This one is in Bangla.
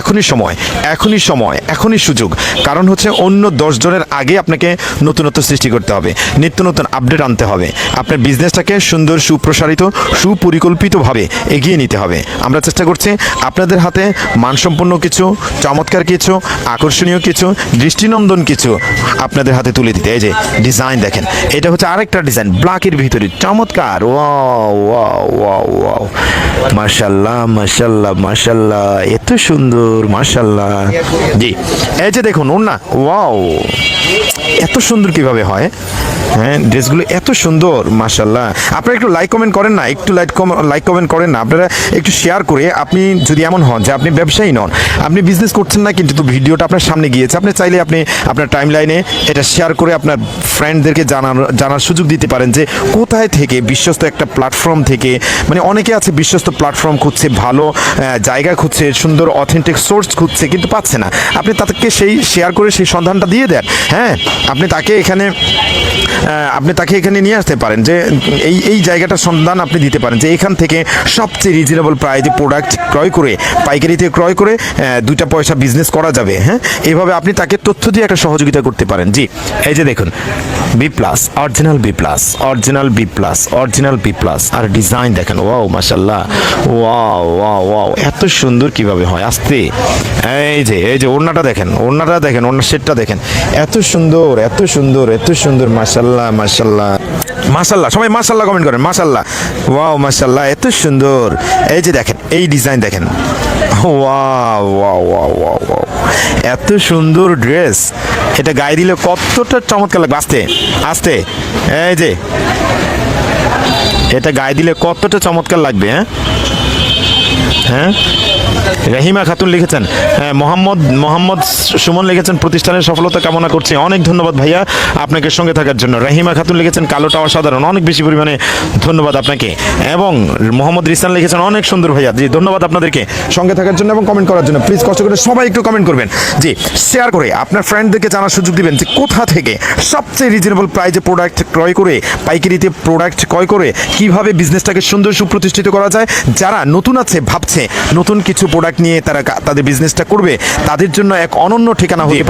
এখনই সময় এখনই সময়, এখনই সুযোগ। কারণ হচ্ছে অন্য জনের আগে আপনাকে নতুনত্ব সৃষ্টি করতে হবে, নিত্য নতুন আপডেট আনতে হবে। আপনার বিজনেসটাকে সুন্দর, সুপ্রসারিত, সুপরিকল্পিতভাবে এগিয়ে নিতে হবে। আমরা চেষ্টা করছি আপনাদের হাতে মানসম্পন্ন কিছু, চমৎকার কিছু, আকর্ষণীয় কিছু, দৃষ্টিনন্দন কিছু আপনাদের হাতে তুলে দিতে। এই যে ডিজাইন দেখেন, এটা হচ্ছে আরেকটা ডিজাইন, ব্ল্যাকের ভিতরে, চমৎকার। Wow wow wow wow. মাশাল্লাহ মাশাল্লাহ মাশাল্লাহ, এত সুন্দর। মাশাল্লাহ জি। এই যে দেখুন ওর না ওয়াও। এত সুন্দর কীভাবে হয়? হ্যাঁ ড্রেসগুলো এত সুন্দর মাশাল্লাহ আপনারা একটু লাইক কমেন্ট করেন না, একটু লাইক লাইক কমেন্ট করেন না। আপনারা একটু শেয়ার করে আপনি যদি এমন হন যে আপনি ব্যবসায়ী নন, আপনি বিজনেস করছেন না, কিন্তু ভিডিওটা আপনার সামনে গিয়েছে, আপনি চাইলে আপনি আপনার টাইম লাইনে এটা শেয়ার করে আপনার ফ্রেন্ডদেরকে জানার জানার সুযোগ দিতে পারেন যে কোথায় থেকে বিশ্বস্ত একটা প্ল্যাটফর্ম থেকে মানে অনেকে আছে বিশ্বস্ত প্ল্যাটফর্ম খুঁজছে, ভালো জায়গা খুঁজছে, সুন্দর অথেন্টিক সোর্স খুঁজছে, কিন্তু পাচ্ছে না। আপনি তাদেরকে সেই শেয়ার করে সেই সন্ধানটা দিয়ে দেন। হ্যাঁ আপনি তাকে এখানে আপনি তাকে এখানে নিয়ে আসতে পারেন যে এই এই জায়গাটার সন্ধান আপনি দিতে পারেন যে এখান থেকে সবচেয়ে রিজনেবল প্রাইজে প্রোডাক্ট ক্রয় করে পাইকারিতে ক্রয় করে দুইটা পয়সা বিজনেস করা যাবে হ্যাঁ? এইভাবে আপনি তাকে তথ্য দিয়ে একটা সহযোগিতা করতে পারেন। জি, এই যে দেখুন B plus original B plus original B plus original B plus আর ডিজাইন দেখেন ওয়াও মাশাল্লাহ ওয়াও ওয়াও ওয়াও এত সুন্দর কীভাবে হয়, আস্তে। এই যে এই যে ওড়নাটা দেখেন ওড়নাটা দেখেন, ওড়নার সেটটা দেখেন, এত সুন্দর এত সুন্দর এত সুন্দর মাশাল্লাহ মাশাল্লাহ মাশাল্লাহ সবাই মাশাল্লাহ কমেন্ট করেন মাশাল্লাহ ওয়াও মাশাল্লাহ এত সুন্দর। এই যে দেখেন, এই ডিজাইন দেখেন। ওয়াও ওয়াও এত সুন্দর ড্রেস এটা গায়ে দিলে কতটা চমৎকার লাগবে। আস্তে আস্তে। এই যে। এটা গায়ে দিলে কতটা চমৎকার লাগবে হ্যাঁ? হ্যাঁ? রাহিমা খাতুন লিখেছেন হ্যাঁ মোহাম্মদ মোহাম্মদ সুমন লিখেছেন, প্রতিষ্ঠানের সফলতা কামনা করছি, অনেক ধন্যবাদ ভাইয়া আপনাকে সঙ্গে থাকার জন্য। রাহিমা খাতুন লিখেছেন, কালোটা অসাধারণ, অনেক বেশি পরিমাণে ধন্যবাদ আপনাকে। এবং মোহাম্মদ রিসান লিখেছেন, অনেক সুন্দর ভাইয়া, জি, ধন্যবাদ আপনাদেরকে সঙ্গে থাকার জন্য এবং কমেন্ট করার জন্য। প্লিজ কষ্ট করে সবাই একটু কমেন্ট করবেন। জি শেয়ার করে আপনার ফ্রেন্ডদেরকে জানার সুযোগ দিবেন যে কোথা থেকে সবচেয়ে রিজনেবল প্রাইজে প্রোডাক্ট ক্রয় করে, পাইকারিতে প্রোডাক্ট ক্রয় করে, কীভাবে বিজনেসটাকে সুন্দর সুপ্রতিষ্ঠিত করা যায়, যারা নতুন আছে ভাবছে নতুন কিছু প্রোডাক্ট নিয়ে তারা তাদের বিজনেসটা করবে, তাদের জন্য এক অনন্য ঠিকানা পারে